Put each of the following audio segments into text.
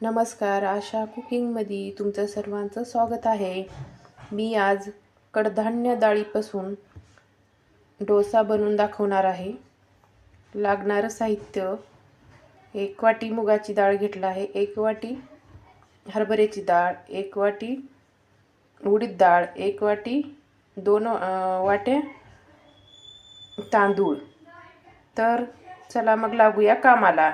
नमस्कार आशा कुकिंगमध्ये तुमचं सर्वांचं स्वागत आहे. मी आज कडधान्य डाळीपासून डोसा बनवून दाखवणार आहे. लागणारं साहित्य एक वाटी मुगाची डाळ घेतला आहे एक वाटी हरभऱ्याची डाळ एक वाटी उडीद डाळ एक वाटी दोन वाट्या तांदूळ. तर चला मग लागूया कामाला.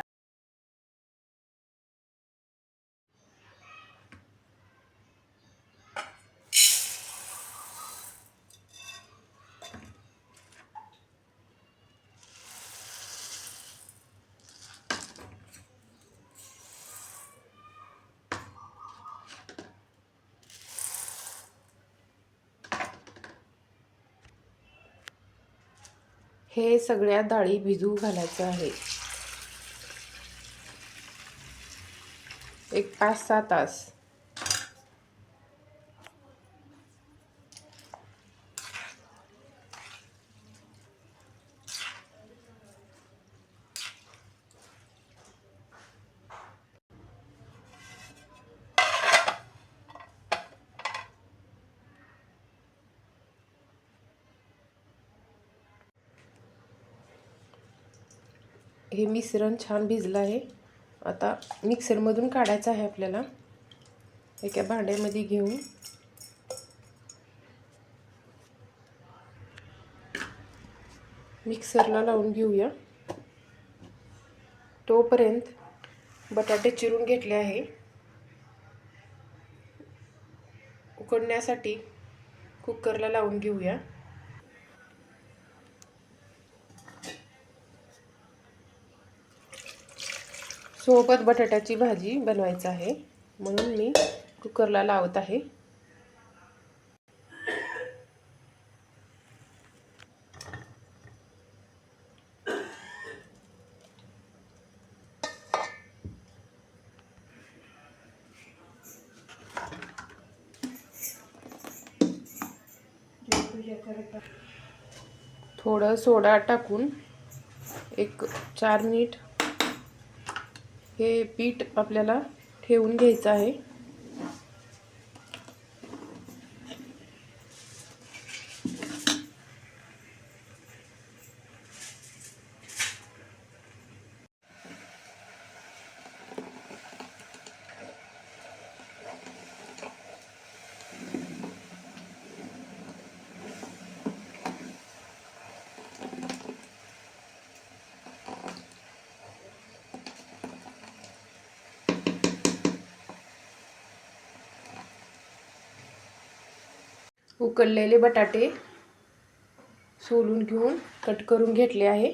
हे सगळ्या डाळी भिजू घालायचं आहे. एक पाच सहा तास. हे मिश्रण छान भिजलं आहे. आता मिक्सरमधून काढायचं आहे आपल्याला. एका भांड्यामध्ये घेऊन. मिक्सरला लावून घेऊया. तोपर्यंत बटाटे चिरून घेतले आहे. उकडण्यासाठी कुकरला लावून घेऊया. सोबत बटाट्याची भाजी बनवायचं आहे. म्हणून मी कुकरला लावत आहे. थोडं सोडा टाकून एक चार मिनिट हे पीठ आपल्याला ठेवून घ्यायचं आहे. उकडलेले बटाटे सोलून घेऊन कट करून घेतले आहे.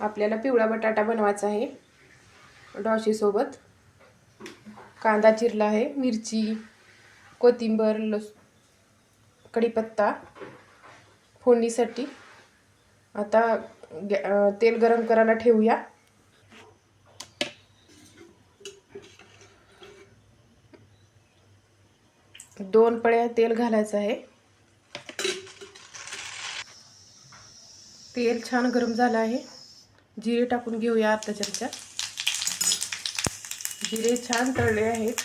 आपल्याला पिवळा बटाटा बनवायचा आहे. डॉशीसोबत कांदा चिरला आहे मिरची कोथिंबर लस कढीपत्ता फोडणीसाठी. आता गॅ तेल गरम करायला ठेवूया. दोन पळ्या तेल घालायचं आहे. तेल छान गरम झालं आहे. जिरे टाकून घेऊया आता चमचा जिरे छान तळले आहेत.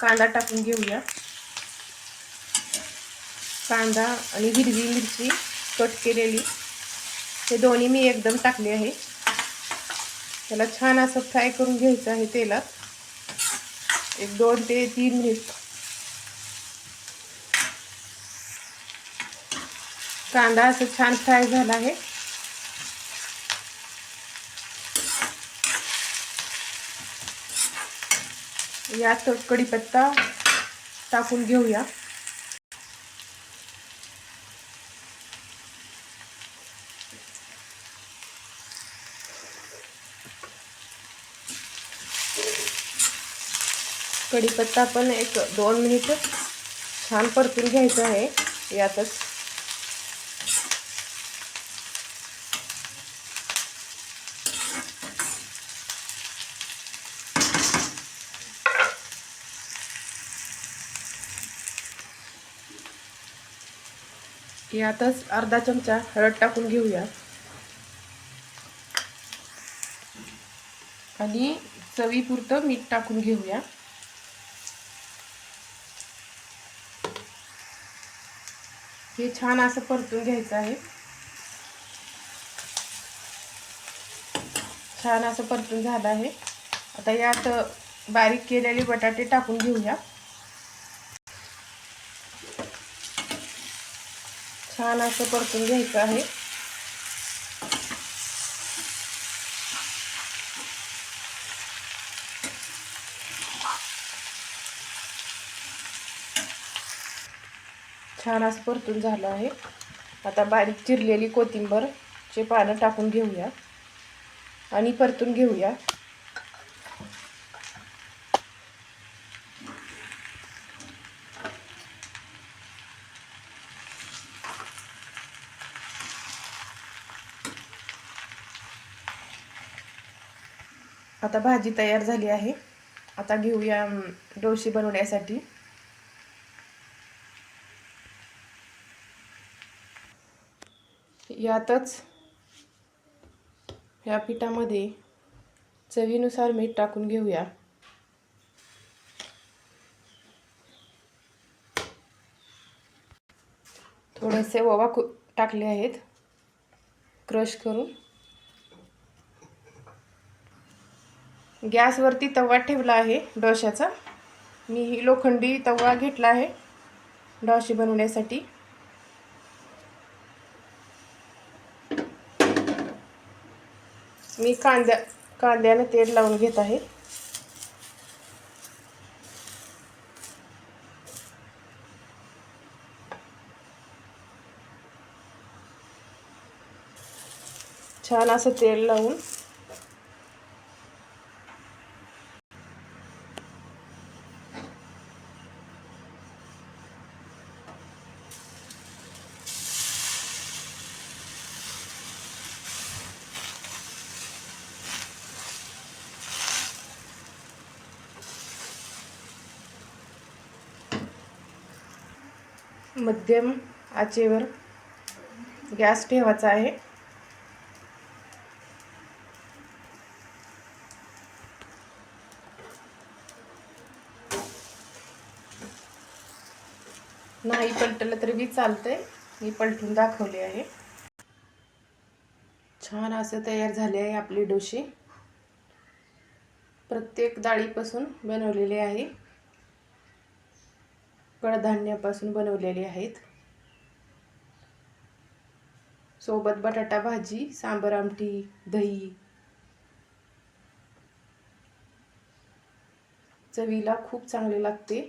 कांदा टाकून घेऊया. कांदा आणि हिरवी मिरची कट केलेली. हे दोन्ही मी एकदम टाकले आहे. त्याला छान असं फ्राय करून घ्यायचं आहे तेलात. एक दोन ते तीन मिनिट कांदा असं छान फ्राय झाला आहे. यात कढीपत्ता टाकून घेऊया. कढीपत्ता पण एक दोन मिनिट छान परतून घ्यायचं आहे. यातच यातच अर्धा चमचा हळद टाकून घेऊया. आणि चवीपुरतं मीठ टाकून घेऊया. हे छान असं परतून घ्यायचं आहे. छान असं परतून झालं आहे. आता यात बारीक केलेले बटाटे टाकून घेऊया. छान असं परतून घ्यायचं आहे. छान असं परतून झालं आहे. आता बारीक चिरलेली कोथिंबरचे पानं टाकून घेऊया आणि परतून घेऊया. आता भाजी तयार झाली आहे. आता घेऊया डोशी बनवण्यासाठी. यातच या पिठामध्ये चवीनुसार मीठ टाकून घेऊया. थोडेसे ओवा कु टाकले आहेत. क्रश करून. गॅसवरती तवा ठेवला आहे डोशाचा मी ही लोखंडी तवा घेतला आहे डोशी बनवण्यासाठी. मी कांद्या कांद्यानं तेल लावून घेत आहे. छान असं तेल लावून मध्यम आचेवर गॅस ठेवायचा आहे. नाही पलटलं तरी बी चालतंय. मी पलटून दाखवले आहे. छान असं तयार झाले आहे आपली डोशी. प्रत्येक डाळीपासून बनवलेले आहे. कडधान्यापासून बनवलेले आहेत. सोबत बटाटा भाजी सांबर आमटी दही. चवीला खूप चांगले लागते.